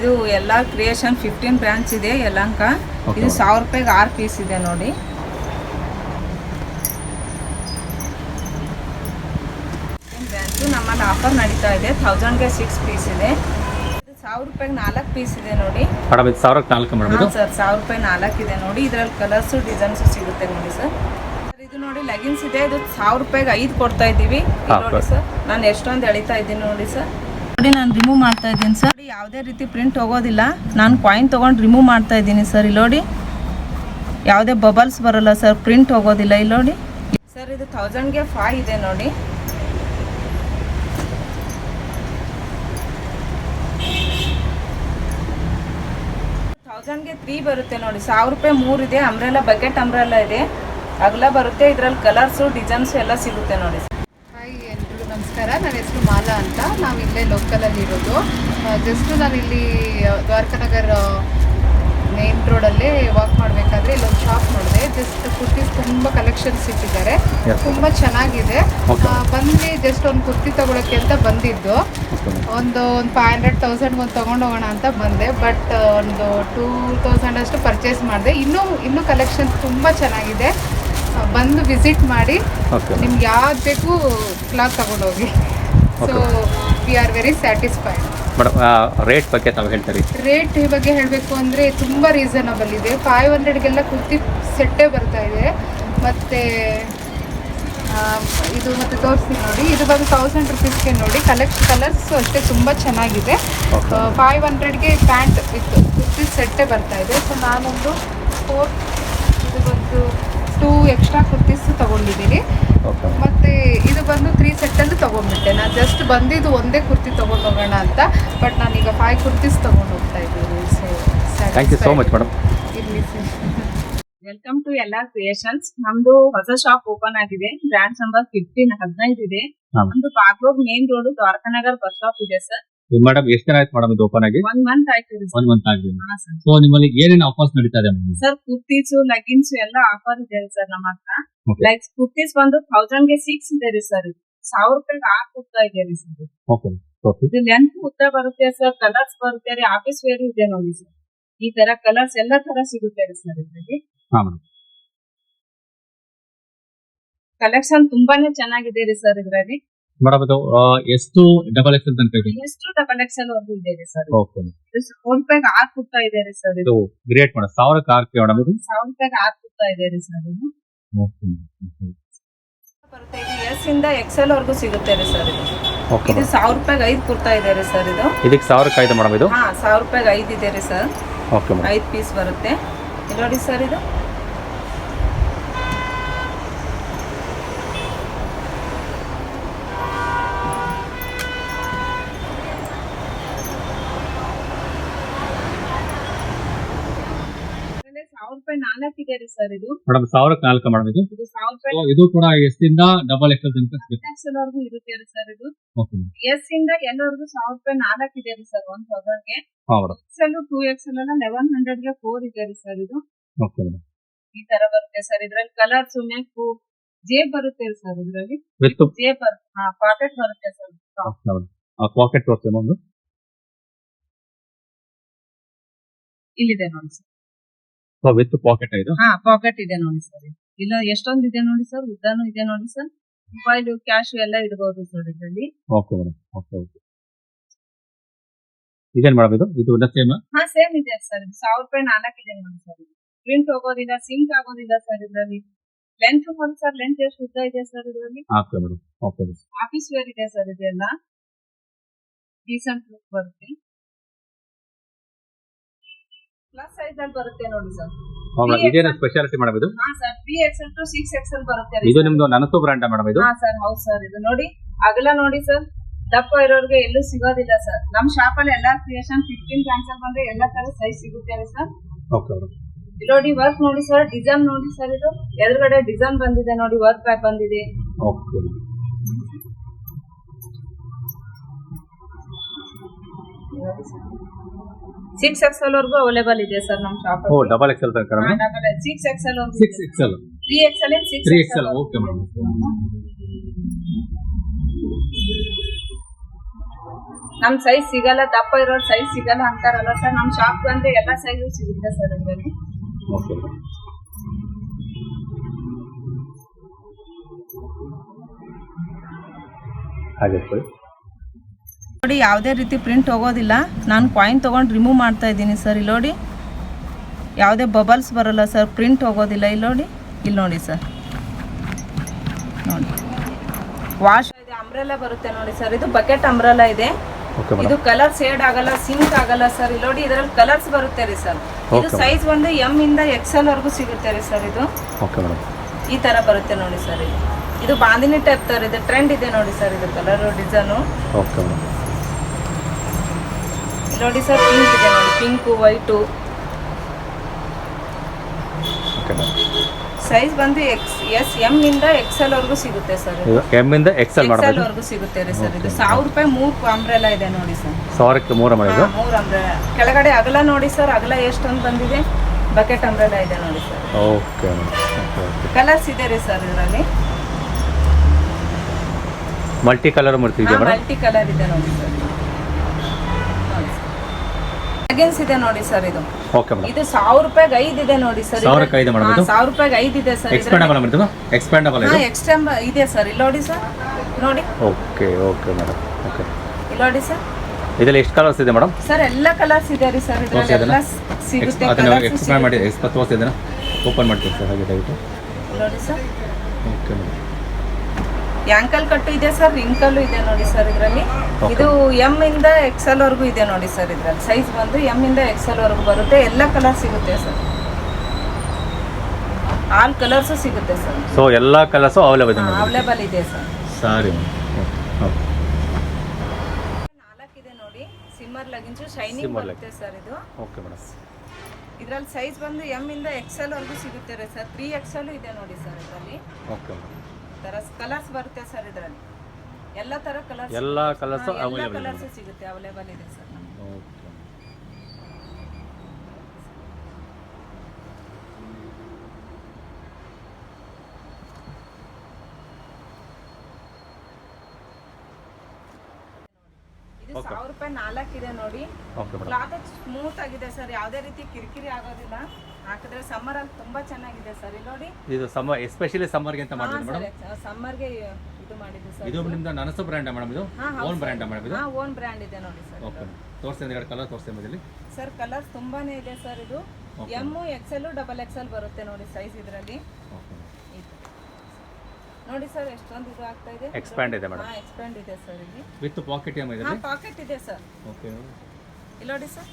ಇದು ಎಲ್ಲ creation fifteen branch ಇದೆ ಯಲಂಕ ಇದು ಸಾವಿರ ರೂಪಾಯಿಗೆ ಆರು ಪೀಸ್ ಇದೆ ನೋಡಿ. ಬ್ರಾಂಚು ನಮ್ಮಲ್ಲಿ ಆಫರ್ ನಡೀತಾ ಇದೆ. ಥೌಸಂಡ್ಗೆ ಸಿಕ್ಸ್ ಪೀಸ್ ಇದೆ. ಸಾವಿರ ರೂಪಾಯಿಗೆ ನಾಲ್ಕು ಪೀಸ್ ಇದೆ ನೋಡಿ. ಸಾವಿರಕ್ಕೆ ನಾಲ್ಕು ಮೇಡಮ್ ಸರ್ ಸಾವಿರ ರೂಪಾಯಿ ನಾಲ್ಕು ಇದೆ ನೋಡಿ. ಇದರಲ್ಲಿ ಕಲರ್ಸು ಡಿಸೈನ್ಸು ಸಿಗುತ್ತೆ ನೋಡಿ ಸರ್. ಇದು ನೋಡಿ ಲೆಗಿನ್ಸ್ ಇದೆ. ಇದು ಸಾವಿರ ರೂಪಾಯಿಗೆ ಐದು ಕೊಡ್ತಾ ಇದ್ದೀವಿ. ನೋಡಿ. ಸರ್. ನಾನು ಎಷ್ಟೊಂದು ಎಳಿತಾ ಇದ್ದೀನಿ ನೋಡಿ ಸರ್. ನೋಡಿ, ನಾನು ರಿಮೂವ್ ಮಾಡ್ತಾ ಇದ್ದೀನಿ ಸರ್ ಯಾವುದೇ ರೀತಿ ಪ್ರಿಂಟ್ ಹೋಗೋದಿಲ್ಲ. ನಾನು ಕಾಯಿನ್ ತೊಗೊಂಡು ರಿಮೂವ್ ಮಾಡ್ತಾ ಇದ್ದೀನಿ ಸರ್ ಇಲ್ಲಿ ನೋಡಿ, ಯಾವುದೇ ಬಬಲ್ಸ್ ಬರೋಲ್ಲ ಸರ್ ಪ್ರಿಂಟ್ ಹೋಗೋದಿಲ್ಲ ಇಲ್ಲಿ ನೋಡಿ. ಸರ್ ಇದು ಥೌಸಂಡ್ಗೆ ಫೈ ಇದೆ ನೋಡಿ. ಥೌಸಂಡ್ಗೆ ತ್ರೀ ಬರುತ್ತೆ ನೋಡಿ. ಸಾವಿರ ರೂಪಾಯಿ ಮೂರು ಇದೆ. ಅಂಬ್ರೆಲ್ಲ ಬಕೆಟ್ ಅಂಬ್ರೆಲ್ಲ ಇದೆ. ಅಗಲ ಬರುತ್ತೆ. ಇದರಲ್ಲಿ ಕಲರ್ಸು ಡಿಸೈನ್ಸು ಎಲ್ಲ ಸಿಗುತ್ತೆ ನೋಡಿ ಹಾಯ್ ಎಲ್ರಿಗೂ ನಮಸ್ಕಾರ. ನನ್ನ ಮಾಲಾ ಅಂತ ನಾವು ಇಲ್ಲೇ ಲೋಕಲಲ್ಲಿ ಇರೋದು. ಜಸ್ಟ್ ನಾನು ಇಲ್ಲಿ ದ್ವಾರಕಾನಗರ್ ಮೇನ್ ರೋಡಲ್ಲೇ ವಾಕ್ ಮಾಡಬೇಕಾದ್ರೆ ಇಲ್ಲೊಂದು ಶಾಪ್ ನೋಡಿದೆ. ಜಸ್ಟ್ ಕುರ್ತಿ ತುಂಬ ಕಲೆಕ್ಷನ್ಸ್ ಇಟ್ಟಿದ್ದಾರೆ. ತುಂಬ ಚೆನ್ನಾಗಿದೆ. ಬಂದು ಜಸ್ಟ್ ಒಂದು ಕುರ್ತಿ ತಗೊಳಕ್ಕೆ ಅಂತ ಬಂದಿದ್ದು. ಒಂದು ಒಂದು ಫೈವ್ ಹಂಡ್ರೆಡ್ ತೌಸಂಡ್ ಒಂದು ತೊಗೊಂಡು ಹೋಗೋಣ ಅಂತ ಬಂದೆ. ಬಟ್ ಒಂದು ಟೂ ತೌಸಂಡ್ ಅಷ್ಟು ಪರ್ಚೇಸ್ ಮಾಡಿದೆ. ಇನ್ನೂ ಇನ್ನೂ ಕಲೆಕ್ಷನ್ಸ್ ತುಂಬ ಚೆನ್ನಾಗಿದೆ. ಬಂದು ವಿಸಿಟ್ ಮಾಡಿ. ನಿಮ್ಗೆ ಯಾವ್ದು ಬೇಕು ಕ್ಲಾತ್ ತಗೊಂಡೋಗಿ so we are very satisfied madam rate ಬಗ್ಗೆ ತಾವು ಹೇಳ್ತೀರಿ. ರೇಟ್ ಬಗ್ಗೆ ಹೇಳಬೇಕು ಅಂದರೆ ತುಂಬ ರೀಸನಬಲ್ ಇದೆ. ಫೈವ್ ಹಂಡ್ರೆಡ್ಗೆಲ್ಲ ಕುರ್ತಿ ಸೆಟ್ಟೇ ಬರ್ತಾ ಇದೆ. ಮತ್ತು ಇದು ಮತ್ತು ತೋರಿಸಿ ನೋಡಿ. ಇದು ಬಂದು ತೌಸಂಡ್ ರುಪೀಸ್ಗೆ ನೋಡಿ. ಕಲೆಕ್ಷನ್ ಕಲರ್ಸು ಅಷ್ಟೇ ತುಂಬ ಚೆನ್ನಾಗಿದೆ. ಫೈವ್ ಹಂಡ್ರೆಡ್ಗೆ ಪ್ಯಾಂಟ್ ಇತ್ತು ಕುರ್ತಿ ಸೆಟ್ಟೇ ಬರ್ತಾ ಇದೆ. ಸೊ ನಾನೊಂದು ಫೋರ್ ಇದು ಬಂದು ಟೂ ಎಕ್ಸ್ಟ್ರಾ ಕುರ್ತೀಸ್ ತೊಗೊಂಡಿದ್ದೀನಿ ಓಕೆ ಮತ್ತೆ ಇದು ಬಂದು ತ್ರೀ ಸೆಟ್ಟಲ್ಲಿ ತೊಗೊಂಡ್ಬಿಟ್ಟೆ. ನಾನು ಜಸ್ಟ್ ಬಂದಿದ್ದು ಒಂದೇ ಕುರ್ತಿ ತೊಗೊಂಡು ಹೋಗೋಣ ಅಂತ ಬಟ್ ನಾನೀಗ ಫೈವ್ ಕುರ್ತೀಸ್ ತೊಗೊಂಡು ಹೋಗ್ತಾ ಇದ್ದೀನಿ. So thank you so much madam ಇರಲಿ ಸರ್ ವೆಲ್ಕಮ್ ಟು ಎಲ್ಲಾ ಕ್ರಿಯೇಷನ್ಸ್ ನಮ್ದು ಹೊಸ ಶಾಪ್ ಓಪನ್ ಆಗಿದೆ. ಬ್ರಾಂಚ್ ನಂಬರ್ ಫಿಫ್ಟೀನ್ ಹದಿನೈದು ಇದೆ. ನಮ್ದು road main road Dwarakanagar bus stop ಇದೆ ಸರ್ ಮೇಡಮ್ ಎಷ್ಟು ದಿನ ಆಯ್ತು ಮೇಡಮ್ ಇದು ಓಪನ್ ಆಗಿ? ಒನ್ ಮಂತ್ ಆಯ್ತು ಒನ್ ಮಂತ್ ಆಗಿದೆ. ಹಾ ಸರ್ ಸೊ ನಿಮ್ಮಲ್ಲಿ ಏನೇನು ಆಫರ್ಸ್ ನಡೀತಾ ಇದೆ ಸರ್ ಕುರ್ತೀಸ್ ಲೆಗಿನ್ಸ್ ಎಲ್ಲ ಆಫರ್ ಇದೆ ಸರ್ ನಮ್ಮ ಹತ್ರ. Okay. ಲೈಕ್ ಕುರ್ತೀಸ್ ಬಂದು ಥೌಸಂಡ್ಗೆ ಸಿಕ್ಸ್ ಇದೆ ರೀ ಸರ್ ಸಾವಿರ ರೂಪಾಯಿ ಆರು ಕುರ್ತಾ ಇದೆ ರೀ ಸರ್ ಇದು ಲೆಂತ್ ಉದ್ದ ಬರುತ್ತೆ ಸರ್ ಕಲರ್ಸ್ ಬರುತ್ತೆ ರೀ ಆಫೀಸ್ ವೇರ್ ಇದೆ ನೋಡಿ ಸರ್ ಈ ತರ ಕಲರ್ಸ್ ಎಲ್ಲ ತರ ಸಿಗುತ್ತೆ ರೀ ಸರ್ ಇದರಲ್ಲಿ. ಹಾ ಮೇಡಮ್ ಕಲೆಕ್ಷನ್ ತುಂಬಾನೇ ಚೆನ್ನಾಗಿದೆ ರೀ ಸರ್ ಇದರಲ್ಲಿ. ಮೇಡಮ್ ಇದು ಆ, ಎಷ್ಟು ಡಬಲ್ ಎಕ್ಸೆಲ್ ತನಕ ಇದೆ? ಎಷ್ಟು ಡಬಲ್ ಎಕ್ಸೆಲ್ ವರೆಗೂ ಇದೆ ರೀ ಸರ್. ಓಕೆ ಫೋನ್ ರೂಪಾಯಿಗೆ ಆರು ಕೊಡ್ತಾ ಇದೆ ರೀ ಸರ್. ಇದು ಗ್ರೇಟ್ ಮೇಡಮ್ ಸಾವಿರಕ್ಕೆ ಆರ್ಕೆ ಮೇಡಮ್ ಇದು? ಸಾವಿರ ರೂಪಾಯಿಗೆ ಆರು ಕುರ್ತಾ ಇದೆ ರೀ ಸರ್ ಇದು. ಓಕೆ ಬರುತ್ತೆ. ಇದು ಎಸ್ ಇಂದ ಎಕ್ಸೆಲ್ ವರೆಗೂ ಸಿಗುತ್ತೆ ರೀ ಸರ್ ಇದು. ಓಕೆ ಇದು ಸಾವಿರ ರೂಪಾಯಿಗೆ ಐದು ಕುರ್ತಾ ಇದೆ ರೀ ಸರ್ ಇದು. ಇದಕ್ಕೆ ಸಾವಿರಕ್ಕೆ ಐದು ಮೇಡಮ್ ಇದು? ಹಾ ಸಾವಿರ ರೂಪಾಯಿಗೆ ಐದು ಇದೆ ರೀ ಸರ್. ಓಕೆ ಮೇಡಮ್ ಐದು ಪೀಸ್ ಬರುತ್ತೆ. ನೋಡಿ ಸರ್ ಇದು ಇದ್ರಲ್ಲಿ ಸಾವಿರ ರೂಪಾಯಿ ನಾಲ್ಕು ಇದೆ ಸರ್ ಇದು? ಮೇಡಮ್ ಸಾವಿರಕ್ಕೆ ನಾಲ್ಕು ಮೇಡಮ್ ಇದು. ಇದು ಸಾವಿರ ರೂಪಾಯಿ So, ಇದು ಕೂಡ ಎಷ್ಟಿಂದ ಡಬಲ್ ಎಕ್ಸ್ ತನಕ ಸಿಗುತ್ತೆ. ಎಕ್ಸೆಲ್ ವರ್ಗು ಇರುತ್ತೆ ರೀ ಸರ್ ಇದು. ಓಕೆ ಎಸ್ ಇಂದ ಎಲ್ಲವರೆಗೂ ಸಾವಿರ ರೂಪಾಯಿ ನಾಲ್ಕು ಇದೆ ರೀ ಸರ್ ಒನ್ ತೌಸಂಡ್ಗೆ ಹಾಂ ಮೇಡಮ್. ಎಕ್ಸೆಲ್ ಟೂ ಎಕ್ಸೆಲ್ ಎಲ್ಲ ಲೆವೆನ್ ಹಂಡ್ರೆಡ್ಗೆ ಫೋರ್ ಇದೆ ರೀ ಸರ್ ಇದು. Okay madam. ಈ ತರ ಬರುತ್ತೆ ಸರ್ ಇದ್ರಲ್ಲಿ ಕಲರ್ ನೆಕ್ಕು ಜೇಬ್ ಬರುತ್ತೆ ಸರ್ ಇದ್ರಲ್ಲಿ. ವಿತ್ ಜೇಬ್ ಬರುತ್ತೆ ಹಾ ಪಾಕೆಟ್ ಬರುತ್ತೆ ಸರ್. ಪಾಕೆಟ್ ತೋರಿಸಿ ಒಂದು ಇಲ್ಲಿದೆ ನೋಡಿ ಸರ್. ಸೊ ವಿತ್ ಪಾಕೆಟ್ ಇದು? ಹಾ ಪಾಕೆಟ್ ಇದೆ ನೋಡಿ ಸರ್ ಇಲ್ಲ ಎಷ್ಟೊಂದು ಇದೆ ನೋಡಿ ಸರ್ ಉದ್ದಾನು ಇದೆ ನೋಡಿ ಸರ್ ಮೊಬೈಲ್ ಕ್ಯಾಶ್ ಎಲ್ಲ ಇಡಬಹುದು ಸರ್ ಇದರಲ್ಲಿ. ಓಕೆ ಮೇಡಮ್ ಓಕೆ ಓಕೆ ಇದೇನ್ ಮೇಡಮ್ ಇದು? ಇದು ಸೇಮ್ ಹಾ ಸೇಮ್ ಇದೆ ಸರ್ ಸಾವಿರ ರೂಪಾಯಿ ನಾಲ್ಕು ಇದೆ ನೋಡಿ ಸರ್ ಪ್ರಿಂಟ್ ಹೋಗೋದಿಲ್ಲ ಸಿಂಕ್ ಆಗೋದಿಲ್ಲ ಸರ್ ಇದರಲ್ಲಿ. ಲೆಂತ್ ನೋಡಿ ಸರ್ ಲೆಂತ್ ಎಷ್ಟು ಉದ್ದ ಇದೆ ಸರ್ ಇದರಲ್ಲಿ? Okay madam okay office wear ಇದೆ ಸರ್ ಇದೆಲ್ಲ. ಡೀಸೆಂಟ್ ಲುಕ್ ಬರುತ್ತೆ. ಪ್ಲಸ್ ಸೈಜ್ ಅಲ್ಲಿ ಬರುತ್ತೆ ನೋಡಿ ಸರ್ ಮೇಡಮ್ ಇದೇನು ಸ್ಪೆಷಾಲಿಟಿ ಮೇಡಮ್ ಇದು ಹಾ sir three XL two six XL ಬರುತ್ತೆ ಇದು ನಿಮ್ದು ನನಸು ಬ್ರ್ಯಾಂಡ್ ಮೇಡಮ್ ಇದು ಹಾ ಸರ್ ಹೌದು ಸರ್ ಇದು ನೋಡಿ ಅಗಲ ನೋಡಿ ಸರ್ ದಪ್ಪ ಇರೋರ್ಗೆ ಎಲ್ಲೂ ಸಿಗೋದಿಲ್ಲ ಸರ್ ನಮ್ ಶಾಪ್ ಅಲ್ಲಿ ಎಲ್ಲಾ ಕ್ರಿಯೇಷನ್ ಫಿಫ್ಟೀನ್ ಅಲ್ಲಿ ಬಂದ್ರೆ ಎಲ್ಲಾ ತರ ಸೈಜ್ ಸಿಗುತ್ತೆ ಸರ್ ಓಕೆ ನೋಡಿ ವರ್ಕ್ ನೋಡಿ ಸರ್ ಡಿಸೈನ್ ನೋಡಿ ಸರ್ ಇದು. ಎದುರುಗಡೆ ಡಿಸೈನ್ ಬಂದಿದೆ ನೋಡಿ ವರ್ಕ್ ಬಂದಿದೆ. ಓಕೆ ಸಿಕ್ಸ್ ಎಕ್ಸೆಲ್ ವರ್ಗು ಅವೈಲೇಬಲ್ ಇದೆ ಸರ್ ನಮ್ ಶಾಪ್ ಓ ಡಬಲ್ ಎಕ್ಸೆಲ್ ತನಕ six XL six XL three XL six three XL okay madam ನಮ್ ಸೈಜ್ ಸಿಗಲ್ಲ ದಪ್ಪ ಇರೋ ಸೈಜ್ ಸಿಗಲ್ಲ ಅಂತಾರಲ್ಲ ಸರ್ ನಮ್ ಶಾಪ್ ಬಂದ್ರೆ ಎಲ್ಲ ಸೈಜ್ ಸಿಗುತ್ತೆ ಸರ್ ಇದರಲ್ಲಿ ಓಕೆ ಹಾಗೆ ಕೊಡಿ ನೋಡಿ ಯಾವುದೇ ರೀತಿ ಪ್ರಿಂಟ್ ಹೋಗೋದಿಲ್ಲ. ನಾನು ಕಾಯಿನ್ ತೊಗೊಂಡು ರಿಮೂವ್ ಮಾಡ್ತಾ ಇದ್ದೀನಿ ಸರ್ ಇಲ್ಲಿ ನೋಡಿ ಯಾವುದೇ ಬಬಲ್ಸ್ ಬರೋಲ್ಲ ಸರ್ ಪ್ರಿಂಟ್ ಹೋಗೋದಿಲ್ಲ ಇಲ್ಲಿ ನೋಡಿ. ಇಲ್ಲಿ ನೋಡಿ ಸರ್ ನೋಡಿ. ವಾಶ್ ಇದೆ ಅಂಬ್ರೆಲ್ಲ ಬರುತ್ತೆ ನೋಡಿ ಸರ್ ಇದು ಬಕೆಟ್ ಅಂಬ್ರೆಲ್ಲ ಇದೆ. ಇದು ಕಲರ್ ಸೇಡ್ ಆಗಲ್ಲ ಸಿಂಕ್ ಆಗಲ್ಲ ಸರ್ ಇಲ್ಲಿ ನೋಡಿ ಇದರಲ್ಲಿ ಕಲರ್ಸ್ ಬರುತ್ತೆ ರೀ ಸರ್ ಇದು. ಸೈಜ್ ಒಂದು ಎಂ ಇಂದ ಎಕ್ಸೆಲ್ ವರೆಗೂ ಸಿಗುತ್ತೆ ರೀ ಸರ್ ಇದು. ಈ ತರ ಬರುತ್ತೆ ನೋಡಿ ಸರ್ ಇದು. ಬಾಂದಿನಿ ಟೈಪ್ ತರ ಇದೆ ಟ್ರೆಂಡ್ ಇದೆ ನೋಡಿ ಸರ್ ಇದು ಕಲರ್ ಡಿಸೈನು ನೋಡಿ ಸರ್ ಪಿಂಕ್ ಇದೆ ನೋಡಿ ಪಿಂಕು ವೈಟು ಸೈಜ್ ಬಂದು ಎಕ್ಸ್ ಎಸ್ ಎಂ ಇಂದ ಎಕ್ಸೆಲ್ ವರೆಗೂ ಸಿಗುತ್ತೆ ಸರ್ ಇದು. ಇಂದ ಎಕ್ಸೆಲ್ ಮಾಡಬಹುದು ವರ್ಗೂ ವರೆಗೂ ಸಿಗುತ್ತೆ ರೀ ಸರ್ ಇದು. 1000 ರೂಪಾಯಿ ಮೂರು ಅಂಬ್ರೆಲಾ ಇದೆ ನೋಡಿ ಸರ್. ಸಾವಿರಕ್ಕೆ ಮೂರು ಅಂಬ್ರೆಲಾ ಮೂರು ಅಂಬ್ರೆಲಾ ಕೆಳಗಡೆ ಅಗಲ ನೋಡಿ ಸರ್ ಅಗಲ ಎಷ್ಟೊಂದು ಬಂದಿದೆ? ಬಕೆಟ್ ಅಂಬ್ರೆಲಾ ಇದೆ ನೋಡಿ ಸರ್. ಓಕೆ ಕಲರ್ಸ್ ಇದೆ ರೀ ಸರ್ ಇದರಲ್ಲಿ. ಮಲ್ಟಿ ಕಲರ್ ಮಾಡ್ತಿದೆ ಮೇಡಂ ಮಲ್ಟಿ ಕಲರ್ ಇದೆ ನೋಡಿ ಸರ್. ಲೆಗಿನ್ಸ್ ಇದೆ ನೋಡಿ ಸರ್ ಇದು. ಓಕೆ ಮೇಡಮ್ ಇದು ಸಾವಿರ ರೂಪಾಯಿಗೆ ಐದು ಇದೆ ನೋಡಿ ಸರ್ ಸಾವಿರಕ್ಕೆ ಐದು madam ಇದು? ಸಾವಿರ ರೂಪಾಯಿಗೆ ಐದು ಇದೆ ಸರ್ ಎಕ್ಸ್ಪ್ಯಾಂಡಬಲ್ ಮೇಡಮ್ ಎಕ್ಸ್ಪ್ಯಾಂಡಬಲ್ ಹಾ ಇದು? ಇದೆ? ಸರ್ ಇಲ್ಲಿ ನೋಡಿ ಸರ್ ನೋಡಿ. ಓಕೆ ಓಕೆ ಮೇಡಮ್ ಓಕೆ ಇಲ್ಲಿ ನೋಡಿ ಸರ್ ಇದರಲ್ಲಿ ಎಷ್ಟು ಕಲರ್ಸ್ ಇದೆ ಮೇಡಮ್ ಸರ್ ಎಲ್ಲ ಕಲರ್ಸ್ ಇದೆ ರೀ ಸರ್ ಇದರಲ್ಲಿ ಎಲ್ಲ ಸಿಗುತ್ತೆ ಅದನ್ನು ಎಕ್ಸ್ಪ್ಯಾಂಡ್ ಮಾಡಿ ಎಕ್ಸ್ಪ ತೋರಿಸಿದ್ದೀನ ಓಪನ್ ಮಾಡ್ತೀನಿ ಸರ್ ಹಾಗೆ ದಯವಿಟ್ಟು. ನೋಡಿ ಸರ್ ಓಕೆ ಮೇಡಮ್ ಯಾಂಕಲ್ ಕಟ್ಟು ಇದೆ ಸರ್ ರಿಂಕಲ್ಲು ಇದೆ ನೋಡಿ ಸರ್ ಇದರಲ್ಲಿ. ಇದು ಎಂ ಇಂದ ಎಕ್ಸೆಲ್ ವರೆಗೂ ಇದೆ ನೋಡಿ ಸರ್ ಇದರಲ್ಲಿ. ಸೈಜ್ ಬಂದು ಎಂ ಇಂದ ಎಕ್ಸೆಲ್ ವರೆಗೂ ಬರುತ್ತೆ. ಎಲ್ಲ ಕಲರ್ ಸಿಗುತ್ತೆ ಸರ್. ಆಲ್ ಕಲರ್ಸು ಸಿಗುತ್ತೆ ಸರ್. ಸೊ ಎಲ್ಲ ಕಲರ್ಸು ಅವೈಲೇಬಲ್ ಅವೈಲೇಬಲ್ ಇದೆ ಸರ್. ಸಾರಿ ನಾಲ್ಕು ಇದೆ ನಾಲ್ಕಿದೆ ನೋಡಿ ಸಿಮ್ಮರ್ ಲಗಿನ್ಸು ಶೈನಿಂಗ್ ಬರುತ್ತೆ ಸರ್ ಇದು. Okay madam. ಇದರಲ್ಲಿ ಸೈಜ್ ಬಂದು ಎಂ ಇಂದ ಎಕ್ಸೆಲ್ ವರೆಗೂ ಸಿಗುತ್ತೆ ರೀ ಸರ್. ತ್ರೀ ಎಕ್ಸೆಲ್ ಇದೆ ನೋಡಿ ಸರ್ ಇದರಲ್ಲಿ. Okay madam. ತರ ಕಲರ್ಸ್ ಬರುತ್ತೆ ಸರ್ ಇದರಲ್ಲಿ. ಎಲ್ಲ ತರ ಕಲರ್ಸ್ ಎಲ್ಲ ಕಲರ್ಸ್ ಅವೈಲೇಬಲ್ ಇದೆ. ಕಲರ್ಸ್ ಸಿಗುತ್ತೆ ಅವೈಲೇಬಲ್ ಇದೆ ಸರ್ ಓಕೆ ಇದು. ಸಾವಿರ ರೂಪಾಯಿ ನಾಲ್ಕಿದೆ ನೋಡಿ. ಕ್ಲಾತ್ ಸ್ಮೂತ್ ಆಗಿದೆ ಸರ್ ಯಾವುದೇ ರೀತಿ ಕಿರಿಕಿರಿ ಆಗೋದಿಲ್ಲ. ಹಾಕಿದ್ರೆ ಸಮ್ಮರ್ ಅಲ್ಲಿ ತುಂಬಾ ಚೆನ್ನಾಗಿದೆ ಸರ್ ಇಲ್ಲಿ ನೋಡಿ. ಇದು ಸಮ್ಮರ್ ಎಸ್ಪೆಷಲಿ ಸಮ್ಮರ್ಗೆ ಅಂತ ಮಾಡಿದ್ದೀನಿ ಮೇಡಮ್ ಸಮ್ಮರ್ಗೆ ಇದು ಮಾಡಿದ್ದು ಸರ್ ಇದು ನಿಮ್ದು ನನಸು ಬ್ರ್ಯಾಂಡ್ ಮೇಡಮ್ ಇದು? ಓನ್ ಬ್ರ್ಯಾಂಡ್ ಮೇಡಮ್ ಇದು? ಓನ್ ಬ್ರ್ಯಾಂಡ್ ಇದೆ ನೋಡಿ ಸರ್ ಓಕೆ ತೋರಿಸ್ತೀನಿ ಎರಡು ಕಲರ್ ತೋರಿಸ್ತೀನಿ ಇದರಲ್ಲಿ. ಸರ್ ಕಲರ್ ತುಂಬಾನೇ ಇದೆ ಸರ್ ಇದು. M M XL double XL ಬರುತ್ತೆ ನೋಡಿ ಸೈಜ್ ಇದರಲ್ಲಿ. ನೋಡಿ ಸರ್ ಎಷ್ಟೊಂದು ಇದು ಆಗ್ತಾ ಇದೆ. ಎಕ್ಸ್ಪ್ಯಾಂಡ್ ಇದೆ ಮೇಡಮ್ ಎಕ್ಸ್ಪ್ಯಾಂಡ್ ಇದೆ ಸರ್ ಇಲ್ಲಿ. ವಿತ್ ಪಾಕೆಟ್ ಇದೆ ಹಾ ಪಾಕೆಟ್ ಇದೆ ಸರ್ ಓಕೆ ಇಲ್ಲಿ ನೋಡಿ ಸರ್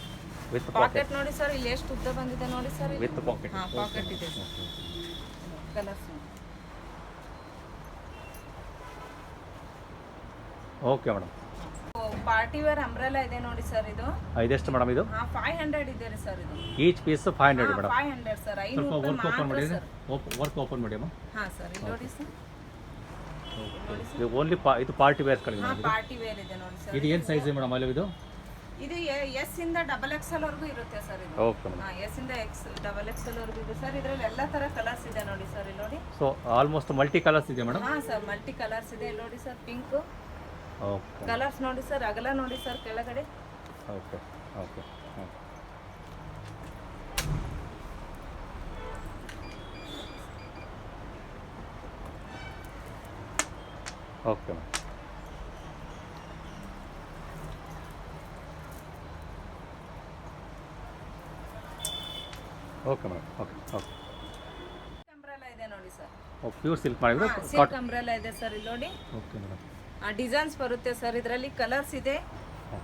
ವಿತ್ ಪಾಕೆಟ್ ನೋಡಿ ಸರ್ ಇಲ್ಲಿ ಎಷ್ಟು ಉದ್ದ ಬಂದಿದೆ ನೋಡಿ ಸರ್ ವಿತ್ ಪಾಕೆಟ್ ಹಾ ಪಾಕೆಟ್ ಇದೆ sir colours okay madam party wear umbrella ಇದೆ ನೋಡಿ ಸರ್ ಇದು. ಇದೆಷ್ಟು ಮೇಡಮ್ ಇದು? ಹಾ ಫೈವ್ ಹಂಡ್ರೆಡ್ ಇದೆ ರೀ ಸರ್ ಇದು. Each piece five hundred madam five hundred sir ಐನೂರು ಸ್ವಲ್ಪ ವರ್ಕ್ ಓಪನ್ ಮಾಡಿ ಸರ್ ಓಪನ್ ವರ್ಕ್ ಓಪನ್ ಮಾಡಿ ಅಮ್ಮ ಹಾ ಸರ್ ಇಲ್ಲಿ ನೋಡಿ ಸರ್ ಇದು ಓನ್ಲಿ ಇದು ಪಾರ್ಟಿ ವೇರ್ ಕಡಿಮೆ ಹಾ ಪಾರ್ಟಿ ವೇರ್ ಇದೆ ನೋಡಿ ಸರ್ ಇದು ಏನು ಸೈಜ್ ಇದೆ ಮೇಡಮ್ ಅಲ್ಲಿ ಇದು? ಇದು ಎಸ್ ಇಂದ ಡಬಲ್ ಎಲ್ ವರೆಗೂ ಇರುತ್ತೆ ಸರ್ ಇದು. ಓಕೆ ಮೇಡಮ್ ಹಾ ಎಸ್ ಇಂದ ಎಕ್ಸ್ ಡಬಲ್ ಎಕ್ಸೆಲ್ ವರೆಗೂ ಇದೆ ಸರ್. ಇದರಲ್ಲಿ ಎಲ್ಲ ತರ ಕಲರ್ಸ್ ಇದೆ ನೋಡಿ ಸರ್ ಇಲ್ಲಿ ನೋಡಿ. ಸೊ ಆಲ್ಮೋಸ್ಟ್ ಮಲ್ಟಿ ಕಲರ್ಸ್ ಇದೆ ಮೇಡಮ್ ಹಾ ಸರ್ ಮಲ್ಟಿ ಕಲರ್ಸ್ ಇದೆ ಇಲ್ಲಿ ನೋಡಿ ಸರ್ ಪಿಂಕ್ ಓಕೆ ಕಲರ್ಸ್ ನೋಡಿ ಸರ್ ಅಗಲ ನೋಡಿ ಸರ್ ಕೆಳಗಡೆ. Okay okay okay madam okay madam okay okay umbrella ಇದೆ ನೋಡಿ ಸರ್ ಓ ಪ್ಯೂರ್ ಸಿಲ್ಕ್ ಮಾಡಿದ್ರು ಸಿಲ್ಕ್ ಅಂಬ್ರೆಲಾ ಇದೆ ಸರ್ ಇಲ್ಲಿ ನೋಡಿ. ಓಕೆ ಮೇಡಮ್ ಡಿಸೈನ್ಸ್ ಬರುತ್ತೆ ಸರ್ ಇದರಲ್ಲಿ ಕಲರ್ಸ್ ಇದೆ.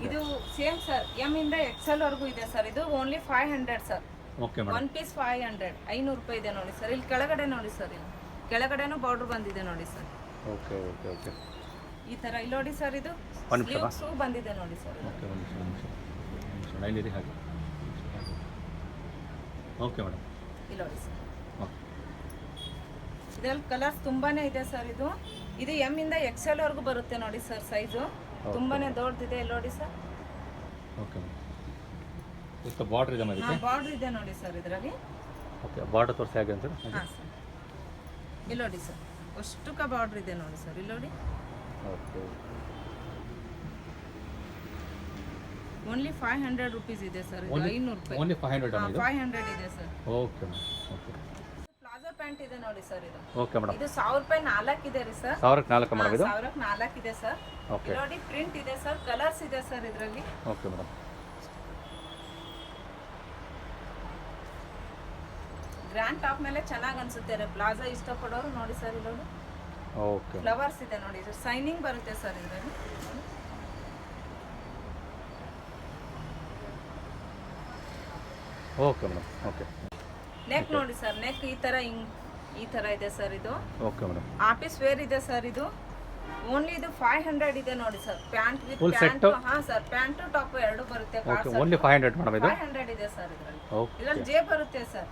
ಇದು ಸೇಮ್ ಸರ್ ಎಂ ಇಂದ ಎಕ್ಸೆಲ್ ವರೆಗೂ ಇದೆ ಸರ್ ಇದು only five hundred sir okay madam one piece five hundred ಐನೂರು ರೂಪಾಯಿ ಇದೆ ನೋಡಿ ಸರ್ ಇಲ್ಲಿ ಕೆಳಗಡೆ ನೋಡಿ ಸರ್ ಇಲ್ಲಿ ಕೆಳಗಡೆನೂ ಬಾರ್ಡರ್ ಬಂದಿದೆ ನೋಡಿ ಸರ್ ಓಕೆ ಓಕೆ ಓಕೆ ಈ ತರ ಇಲ್ಲಿ ನೋಡಿ ಸರ್ ಇದು. ಸ್ಲೀವ್ಸು ಬಂದಿದೆ ನೋಡಿ ಸರ್ ಓಕೆ ಒಂದು ನಿಮಿಷ ಒಂದು ನಿಮಿಷ. ಒಂದು ನಿಮಿಷ ಲೈನ್ ಇರಿ ಹಾಗೆ. ಓಕೆ ಮೇಡಮ್ ಇಲ್ಲಿ ನೋಡಿ ಸರ್. ಇದ್ರಲ್ಲಿ ಕಲರ್ಸ್ ತುಂಬಾನೇ ಇದೆ ಸರ್ ಇದು. ಇದು ಎಂ ಇಂದ ಎಕ್ಸೆಲ್ ವರೆಗೂ ಬರುತ್ತೆ ನೋಡಿ ಸರ್ ಸೈಜು ತುಂಬಾನೇ ದೊಡ್ಡದಿದೆ ಇಲ್ಲಿ ನೋಡಿ sir. Okay madam border border ಇದೆ ಮೇಡಮ್ ಬಾರ್ಡರ್ ಇದೆ ನೋಡಿ ಸರ್ ಇದರಲ್ಲಿ. ಓಕೆ ಬಾರ್ಡರ್ ತೋರಿಸಿ ಹಾಗೆ ಅಂತ ಹಾಂ ಸರ್. ಇಲ್ಲಿ ನೋಡಿ ಸರ್. ಅಷ್ಟುಕ ಬಾರ್ಡರ್ ಇದೆ ನೋಡಿ ಸರ್ ಇಲ್ಲಿ ನೋಡಿ. Okay only five hundred rupees ಇದೆ ಸರ್ ಐನೂರು ರೂಪಾಯಿ. Only five hundred five hundred ಇದೆ? ಸರ್ ಓಕೆ ಪ್ಲಾಜೋ ಪ್ಯಾಂಟ್ ಇದೆ ನೋಡಿ ಸರ್ ಇದು. ಓಕೆ ಮೇಡಮ್ ಇದು ಸಾವಿರ ರೂಪಾಯಿ ನಾಲ್ಕು ಇದೆ ರೀ ಸರ್ ಸಾವಿರಕ್ಕೆ ನಾಲ್ಕು ಮೇಡಮ್ ಇದು? ಸಾವಿರಕ್ಕೆ ನಾಲ್ಕು ಇದೆ ಸರ್ ಓಕೆ ನೋಡಿ ಪ್ರಿಂಟ್ ಇದೆ ಸರ್ ಕಲರ್ಸ್ ಇದೆ ಸರ್ ಇದರಲ್ಲಿ. ಓಕೆ ಮೇಡಮ್ ಗ್ರ್ಯಾಂಡ್ ಟಾಪ್ ಮೇಲೆ ಚೆನ್ನಾಗಿ ಅನ್ಸುತ್ತೆ ರೀ. ಪ್ಲಾಜಾ ಇಷ್ಟಪಡೋರು ನೋಡಿ ಸರ್ ಇಲ್ಲಿ ಓಕೆ ಫ್ಲವರ್ಸ್ ಇದೆ ನೋಡಿ ಇದು ಸೈನಿಂಗ್ ಬರುತ್ತೆ ಸರ್ ಇದರಲ್ಲಿ. ಓಕೆ ಮೇಡಮ್ ಓಕೆ ನೆಕ್ ನೋಡಿ ಸರ್ ನೆಕ್ ಈ ತರ ಹಿಂಗ್ ಈ ತರ ಇದೆ ಸರ್ ಇದು. ಓಕೆ ಮೇಡಮ್ ಆಫೀಸ್ ವೇರ್ ಇದೆ ಸರ್ ಇದು. ಓನ್ಲಿ ಇದು ಫೈವ್ ಹಂಡ್ರೆಡ್ ಇದೆ ನೋಡಿ sir pant with Full set? Pant ಹಾ ಸರ್ ಪ್ಯಾಂಟ್ ಟಾಪ್ ಎರಡು ಬರುತ್ತೆ okay only five hundred madam ಇದು? ಫೈವ್ ಹಂಡ್ರೆಡ್ ಇದೆ ಸರ್ ಇದರಲ್ಲಿ. ಓಕೆ ಇದ್ರಲ್ಲಿ ಜೇ ಬರುತ್ತೆ ಸರ್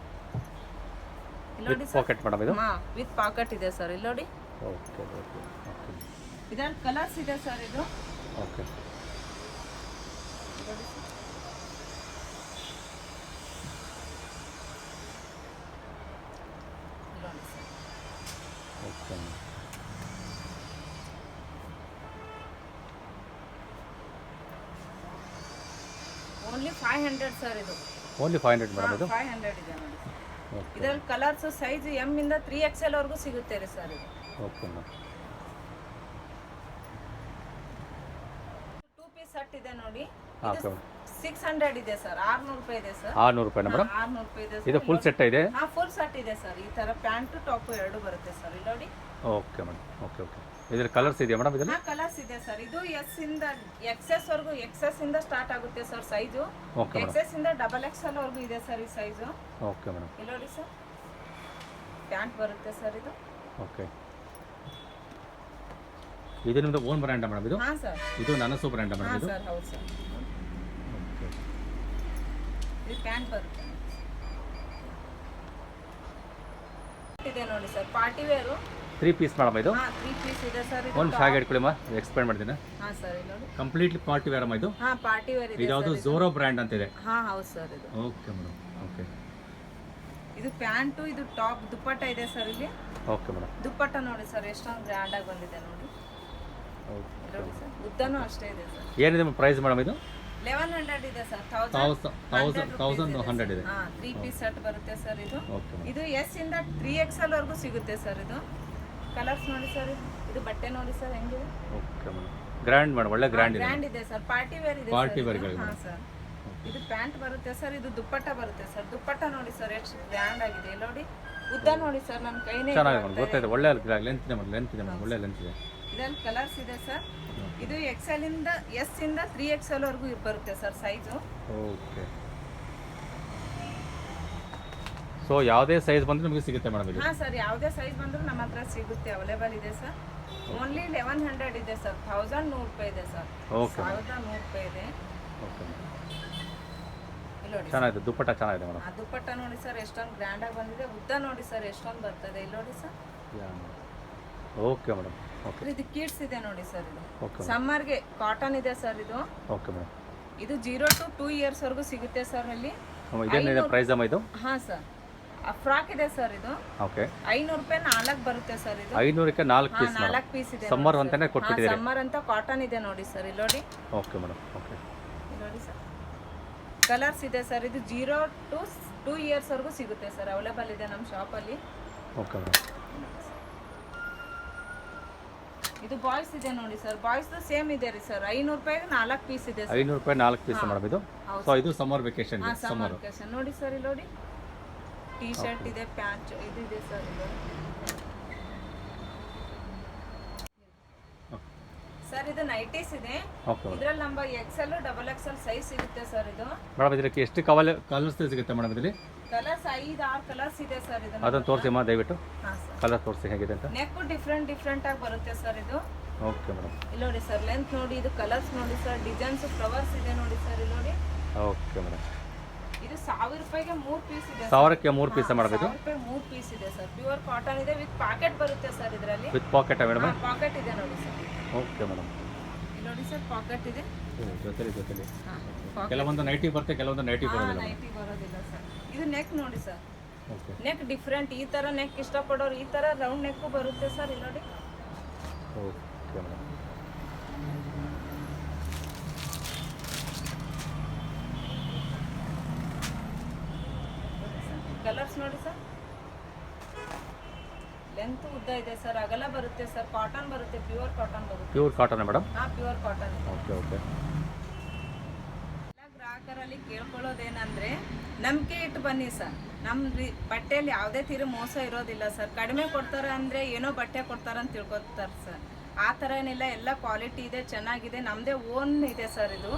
ಇಲ್ಲಿ ನೋಡಿ ವಿತ್ ಸರ್ ಪಾಕೆಟ್ ಮೇಡಮ್ ಇದು? ಹಾ ವಿತ್ ಪಾಕೆಟ್ ಇದೆ ಸರ್ ಇಲ್ಲಿ ನೋಡಿ. ಓಕೆ ಓಕೆ ಓಕೆ ಇದ್ರಲ್ಲಿ ಕಲರ್ಸ್ ಇದೆ ಸರ್ ಇದು. ಓಕೆ ನೋಡಿ. ಇಲ್ಲಿ ನೋಡಿ sir. Okay only five hundred sir ಇದು. ಓನ್ಲಿ ಫೈವ್ ಹಂಡ್ರೆಡ್ ಮೇಡಮ್ ಇದು? ಫೈವ್ ಹಂಡ್ರೆಡ್ ಇದೆ ನೋಡಿ ಇದರಲ್ಲಿ ಕಲರ್ಸ್ ಸೈಜ್ ಎಂ ಇಂದ ತ್ರೀ ಎಕ್ಸ್ ಎಲ್ ವರೆಗೂ ಸಿಗುತ್ತೆ ರೀ ಸರ್ ಇದು. Okay madam two piece set ಇದೆ ನೋಡಿ. ಓಕೆ ಮೇಡಮ್ ಸಿಕ್ಸ್ ಹಂಡ್ರೆಡ್ ಇದೆ ಸರ್ ಆರ್ನೂರು ರೂಪಾಯಿ ಇದೆ ಸರ್ ಆರುನೂರು ರೂಪಾಯಿನ ಮೇಡಮ್ ಆರ್ನೂರು ರೂಪಾಯಿ ಇದೆ ಇದು ಫುಲ್ ಸೆಟ್ ಇದೆ? ಹಾ ಫುಲ್ ಸೆಟ್ ಇದೆ ಸರ್ ಈ ತರ ಪ್ಯಾಂಟು ಟಾಪು ಎರಡು ಬರುತ್ತೆ ಸರ್ ಇಲ್ಲಿ ನೋಡಿ ಓಕೆ ಮೇಡಮ್ ಓಕೆ ಓಕೆ ಇದ್ರ ಕಲರ್ಸ್ ಇದೆಯಾ ಮೇಡಮ್ ಇದರಲ್ಲಿ? ಹಾ ಕಲರ್ಸ್ ಇದೆ ಸರ್ ಇದು ಎಸ್ ಇಂದ ಎಕ್ಸೆಸ್ ವರೆಗೂ ಎಕ್ಸೆಸ್ ಇಂದ ಸ್ಟಾರ್ಟ್ ಆಗುತ್ತೆ sir size okay madam XS ಇಂದ ಡಬಲ್ ಎಕ್ಸ್ ಎಲ್ ವರೆಗೂ ಇದೆ ಸರ್ ಈ ಸೈಜು ಓಕೆ ಮೇಡಮ್ ಇಲ್ಲಿ ನೋಡಿ ಸರ್ ಪ್ಯಾಂಟ್ ಬರುತ್ತೆ ಸರ್ ಇದು. ಓಕೆ ಇದು ನಿಮ್ಮದು ಓನ್ ಬ್ರ್ಯಾಂಡ ಮೇಡಮ್ ಇದು? ಹಾ ಸರ್ ಇದು ನನ್ನ ಸೂಪರ್ ಬ್ರ್ಯಾಂಡ್ ಮೇಡಮ್ ಇದು? ಸರ್ ಹೌದು ಸರ್ ಓಕೆ ಇದು ಪ್ಯಾಂಟ್ ಬರುತ್ತೆ. ಇದೆ ನೋಡಿ sir party wear three piece madam ಇದು? ಹಾ ತ್ರೀ ಪೀಸ್ ಇದೆ ಸರ್ ಇದು ಒಂದು ಫ್ಯಾಗ್ ಇಟ್ಕೊಳ್ಳಿ ಮಾ ಎಕ್ಸ್ಪ್ಲೈನ್ ಮಾಡ್ತೀನಿ. ಹಾ ಸರ್ ಇದು ನೋಡಿ. ಕಂಪ್ಲೀಟ್ಲಿ ಪಾರ್ಟಿ ವೇರ್ ಅಮ್ಮ ಇದು? ಹಾ ಪಾರ್ಟಿ ವೇರ್ ಇದೆ ಇದು ಯಾವುದು ಝೋರೋ ಬ್ರ್ಯಾಂಡ್ ಅಂತಿದೆ. ಹಾ ಹೌದು ಸರ್ ಇದು. ಓಕೆ ಮೇಡಮ್ ಓಕೆ ಇದು ಪ್ಯಾಂಟು ಇದು ಟಾಪ್ ದುಪ್ಪಟ್ಟ ಇದೆ ಸರ್ ಇಲ್ಲಿ. ಓಕೆ ಮೇಡಮ್ ದುಪ್ಪಟ್ಟ ನೋಡಿ ಸರ್ ಎಷ್ಟೊಂದು ಗ್ರ್ಯಾಂಡ್ ಆಗಿ ಬಂದಿದೆ ನೋಡಿ. ಓಕೆ ನೋಡಿ ಸರ್ ಉದ್ದನೂ ಅಷ್ಟೇ ಇದೆ ಸರ್ ಏನಿದೆ ಪ್ರೈಸ್ ಮೇಡಮ್ ಇದು? ಲೆವೆನ್ ಹಂಡ್ರೆಡ್ ಇದೆ ಸರ್ ತೌಸಂಡ್ ತೌಸಂಡ್ ಹಂಡ್ರೆಡ್ ಇದೆ ಹಾ ತ್ರೀ ಪೀಸ್ ಸೆಟ್ ಬರುತ್ತೆ ಸರ್ ಇದು. ಇದು ಎಸ್ ಇಂದ ತ್ರೀ ಎಕ್ಸ್ ಎಲ್ ವರೆಗೂ ಸಿಗುತ್ತೆ ಸರ್ ಇದು. ಕಲರ್ಸ್ ನೋಡಿ ಸರ್ ಇದು ಬಟ್ಟೆ ನೋಡಿ ಸರ್ ಹೆಂಗಿದೆ? ಓಕೆ ಮೇಡಮ್ ಗ್ರ್ಯಾಂಡ್ ಮೇಡಮ್ ಒಳ್ಳೆ ಗ್ರ್ಯಾಂಡ್ ಇದೆ. ಗ್ರ್ಯಾಂಡ್ ಇದೆ ಸರ್ ಪಾರ್ಟಿ ವೇರ್ ಇದೆ ಪಾರ್ಟಿ ವೇರ್. ಹಾ ಸರ್ ಇದು ಪ್ಯಾಂಟ್ ಬರುತ್ತೆ ಸರ್ ಇದು ದುಪ್ಪಟ್ಟ ಬರುತ್ತೆ ಸರ್ ದುಪ್ಪಟ್ಟ ನೋಡಿ ಸರ್ ಎಷ್ಟು ಗ್ರ್ಯಾಂಡ್ ಆಗಿದೆ ನೋಡಿ. ಉದ್ದ ನೋಡಿ ಸರ್ ನನ್ನ ಕೈನೇ ಚೆನ್ನಾಗಿದೆ ಮೇಡಮ್ ಗೊತ್ತಾಯ್ತು ಒಳ್ಳೆ ಲೆಂತ್ ಇದೆ ಮೇಡಮ್ ಲೆಂತ್ ಇದೆ ಮೇಡಮ್ ಒಳ್ಳೆ ಲೆಂತ್ ಇದೆ. ಇದರಲ್ಲಿ ಕಲರ್ಸ್ ಇದೆ ಸರ್ ಇದು ಎಕ್ಸೆಲ್ ಇಂದ ಎಸ್ ಇಂದ ತ್ರೀ ಎಕ್ಸೆಲ್ ವರೆಗೂ ಬರುತ್ತೆ ಸರ್ ಸೈಜು ಓಕೆ ಸೊ ಯಾವುದೇ ಸೈಜ್ ಬಂದರೂ ನಿಮಗೆ ಸಿಗುತ್ತೆ ಮೇಡಮ್ ಇದು. ಹಾ ಸರ್ ಯಾವುದೇ ಸೈಜ್ ಬಂದರೂ ನಮ್ಮ ಹತ್ರ ಸಿಗುತ್ತೆ ಅವೈಲೇಬಲ್ ಇದೆ ಸರ್. ಓನ್ಲಿ ಲೆವೆನ್ ಹಂಡ್ರೆಡ್ ಇದೆ ಸರ್ ಥೌಸಂಡ್ ನೂರು ರೂಪಾಯಿ ಇದೆ ಸರ್. ಓಕೆ ಸಾವಿರದ ನೂರು ರೂಪಾಯಿ ಇದೆ. ಓಕೆ ಇಲ್ಲಿ ನೋಡಿ ಚೆನ್ನಾಗಿದೆ ದುಪ್ಪಟ್ಟ ಚೆನ್ನಾಗಿದೆ ಮೇಡಮ್ ಆ ದುಪ್ಪಟ್ಟ ನೋಡಿ ಸರ್ ಎಷ್ಟೊಂದು ಗ್ರ್ಯಾಂಡ್ ಆಗಿ ಬಂದಿದೆ. ಉದ್ದ ನೋಡಿ ಸರ್ ಎಷ್ಟೊಂದು ಬರ್ತದೆ. ಇಲ್ಲಿ ನೋಡಿ ಸರ್. ಓಕೆ ಮೇಡಮ್ ಓಕೆ ಇದು ಕಿಡ್ಸ್ ಇದೆ ನೋಡಿ ಸರ್ ಇದು. ಓಕೆ ಸಮ್ಮರ್ಗೆ ಕಾಟನ್ ಇದೆ ಸರ್ ಇದು. ಓಕೆ ಮೇಡಮ್ ಇದು ಜೀರೋ ಟು ಟೂ ಇಯರ್ಸ್ ವರೆಗೂ ಸಿಗುತ್ತೆ ಸರ್ ಅಲ್ಲಿ. ಇದೇನಿದೆ ಪ್ರೈಸ್ ಅಮ್ಮ ಇದು? ಹಾ ಸರ್. ಫ್ರಾಕ್ ಇದೆ ಸರ್ ಇದು. ಓಕೆ ಐನೂರು ರೂಪಾಯಿ ನಾಲ್ಕು ಬರುತ್ತೆ ಸರ್ ಇದು. ಐನೂರಕ್ಕೆ ನಾಲ್ಕು ಪೀಸ್ ನಾಲ್ಕು ಪೀಸ್ ಇದೆ ಸಮ್ಮರ್ ಅಂತಾನೆ ಕೊಟ್ಬಿಟ್ಟಿದ್ದೀರಿ. ಸಮ್ಮರ್ ಅಂತ ಕಾಟನ್ ಇದೆ ನೋಡಿ ಸರ್ ಇಲ್ಲಿ ನೋಡಿ. ಓಕೆ ಮೇಡಮ್ ಓಕೆ ನೋಡಿ ಸರ್ ಕಲರ್ಸ್ ಇದೆ ಸರ್ ಇದು ಜೀರೋ ಟು ಟೂ ಇಯರ್ಸ್ ವರೆಗೂ ಸಿಗುತ್ತೆ ಸರ್ ಅವೈಲೇಬಲ್ ಇದೆ ನಮ್ಮ ಶಾಪಲ್ಲಿ ಓಕೆ ಮೇಡಮ್ ಇದು ಬಾಯ್ಸ್ ಇದೆ ನೋಡಿ ಸರ್ ಬಾಯ್ಸ್ ಸೇಮ್ ಇದೆ ರೀ ಸರ್ ಐನೂರು ರೂಪಾಯಿಗೆ ನಾಲ್ಕು ಪೀಸ್ ಇದೆ ಐನೂರು ರೂಪಾಯಿ ನಾಲ್ಕು ಪೀಸ್ ಮೇಡಮ್ ಇದು? ಸೊ ಇದು ಸಮ್ಮರ್ ವೆಕೇಶನ್ ಸಮ್ಮರ್ ವೆಕೇಶನ್ ನೋಡಿ ಸರ್ ಇಲ್ಲಿ ನೋಡಿ. ಟೀ ಶರ್ಟ್ ಇದೆ ಪ್ಯಾಂಟ್ ಇದಿದೆ ಇದೆ ಸರ್ ಇದು ಸರ್ ಇದು. ನೈಟೀಸ್ ಇದೆ ಇದರಲ್ಲಿ ನಮ್ಮ ಎಕ್ಸೆಲ್ ಡಬಲ್ ಎಲ್ ಸೈಜ್ ಸಿಗುತ್ತೆ ಸರ್ ಇದು. ಮೇಡಮ್ ಇದಕ್ಕೆ ಎಷ್ಟು ಕವಲ್ ಕಲರ್ಸ್ ಸಿಗುತ್ತೆ ಮೇಡಮ್ ಇದರಲ್ಲಿ? ಕಲರ್ಸ್ ಐದು ಆರು ಕಲರ್ಸ್ ಇದೆ ಸರ್ ಇದು ಅದನ್ನು ತೋರಿಸಿಮ್ಮ ದಯವಿಟ್ಟು. ಹಾಂ ಸರ್ ಕಲರ್ ತೋರಿಸಿ ಹೇಗಿದೆ ಅಂತ. ನೆಕ್ ಡಿಫ್ರೆಂಟ್ ಡಿಫ್ರೆಂಟ್ ಆಗಿ ಬರುತ್ತೆ ಸರ್ ಇದು. ಓಕೆ ಮೇಡಮ್ ಇಲ್ಲಿ ನೋಡಿ ಸರ್ ಲೆಂತ್ ನೋಡಿ ಇದು ಕಲರ್ಸ್ ನೋಡಿ ಸರ್ ಡಿಸೈನ್ಸ್ ಫ್ಲವರ್ಸ್ ಇದೆ ನೋಡಿ ಸರ್ ಇಲ್ಲಿ ನೋಡಿ. ಓಕೆ ಮೇಡಮ್ ಇದು ಸಾವಿರ ರೂಪಾಯಿಗೆ ಮೂರು ಪೀಸ್ ಇದೆ ಸಾವಿರಕ್ಕೆ ಮೂರು ಪೀಸ್ ಮಾಡಬೇಕು? ಇದು ರೂಪಾಯಿ ಮೂರು ಪೀಸ್ ಇದೆ ಸರ್ ಪ್ಯೂರ್ ಕಾಟನ್ ಇದೆ ವಿತ್ ಪಾಕೆಟ್ ಬರುತ್ತೆ ಸರ್ ಇದರಲ್ಲಿ. ವಿತ್ ಪಾಕೆಟ್ ಮೇಡಮ್ ಪಾಕೆಟ್ ಇದೆ ನೋಡಿ ಸರ್ ಓಕೆ ಮೇಡಮ್ ನೋಡಿ ಸರ್ ಪಾಕೆಟ್ ಇದೆ. ಜೊತೆಲಿ ಜೊತೆಲಿ. ಕೆಲವೊಂದು ನೈಟಿ ಬರುತ್ತೆ ಕೆಲವೊಂದು ನೈಟಿ ಬರೋದಿಲ್ಲ ನೈಟಿ ಬರೋದಿಲ್ಲ ಸರ್ ಇದು ನೆಕ್ ನೋಡಿ ಸರ್ ಓಕೆ ನೆಕ್ ಡಿಫ್ರೆಂಟ್ ಈ ಥರ ನೆಕ್ ಇಷ್ಟಪಡೋರು ಈ ಥರ ರೌಂಡ್ ನೆಕ್ಕು ಬರುತ್ತೆ ಸರ್ ಇಲ್ಲಿ ನೋಡಿ. ಓಕೆ ಮೇಡಮ್ ಕಲರ್ಸ್ ನೋಡಿ ಸರ್ ಇದೆ ಸರ್. ಅಗಲ ಬರುತ್ತೆ ಸರ್. ಕಾಟನ್ ಬರುತ್ತೆ. ಪ್ಯೂರ್ ಕಾಟನ್ ಬರುತ್ತೆ. ಪ್ಯೂರ್ ಕಾಟನ್ ಮೇಡಮ್ ಹಾಂ ಪ್ಯೂರ್ ಕಾಟನ್ ಓಕೆ ಓಕೆ ಎಲ್ಲ ಗ್ರಾಹಕರಲ್ಲಿ ಕೇಳ್ಕೊಳ್ಳೋದೇನಂದ್ರೆ ನಂಬಿಕೆ ಇಟ್ಟು ಬನ್ನಿ ಸರ್. ನಮ್ಮ ಬಟ್ಟೆಯಲ್ಲಿ ಯಾವುದೇ ತೀರಿ ಮೋಸ ಇರೋದಿಲ್ಲ ಸರ್. ಕಡಿಮೆ ಕೊಡ್ತಾರೆ ಅಂದರೆ ಏನೋ ಬಟ್ಟೆ ಕೊಡ್ತಾರೆ ಅಂತ ತಿಳ್ಕೊತಾರೆ ಸರ್. ಆ ಥರ ಏನಿಲ್ಲ. ಎಲ್ಲ ಕ್ವಾಲಿಟಿ ಇದೆ ಚೆನ್ನಾಗಿದೆ. ನಮ್ಮದೇ ಓನ್ ಇದೆ ಸರ್ ಇದು.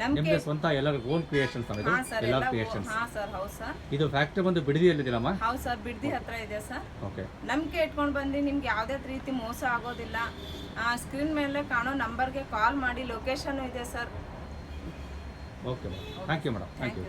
ನಿಮ್ದು ಸ್ವಂತ ಎಲ್ಲರ ಓನ್ ಕ್ರಿಯೇಷನ್ಸ್ ಇದು? ಸರ್ ಎಲ್ಲ ಎಲ್ಲ ಕ್ರಿಯೇಷನ್ಸ್ ಹಾ ಸರ್ ಹೌದು ಸರ್. ಇದು ಫ್ಯಾಕ್ಟರಿ ಬಂದು ಬಿಡದಿಯಲ್ಲಿದ್ದೀರಮ್ಮ ಹೌದು ಸರ್ ಬಿಡ್ದಿ ಹತ್ರ ಇದೆ ಸರ್. ಓಕೆ. ನಂಬಿಕೆ ಇಟ್ಕೊಂಡು ಬಂದು ನಿಮ್ಗೆ ಯಾವುದೇ ರೀತಿ ಮೋಸ ಆಗೋದಿಲ್ಲ. ಸ್ಕ್ರೀನ್ ಮೇಲೆ ಕಾಣೋ ನಂಬರ್ಗೆ ಕಾಲ್ ಮಾಡಿ ಲೊಕೇಶನ್ ಇದೆ sir. Okay madam thank you madam thank you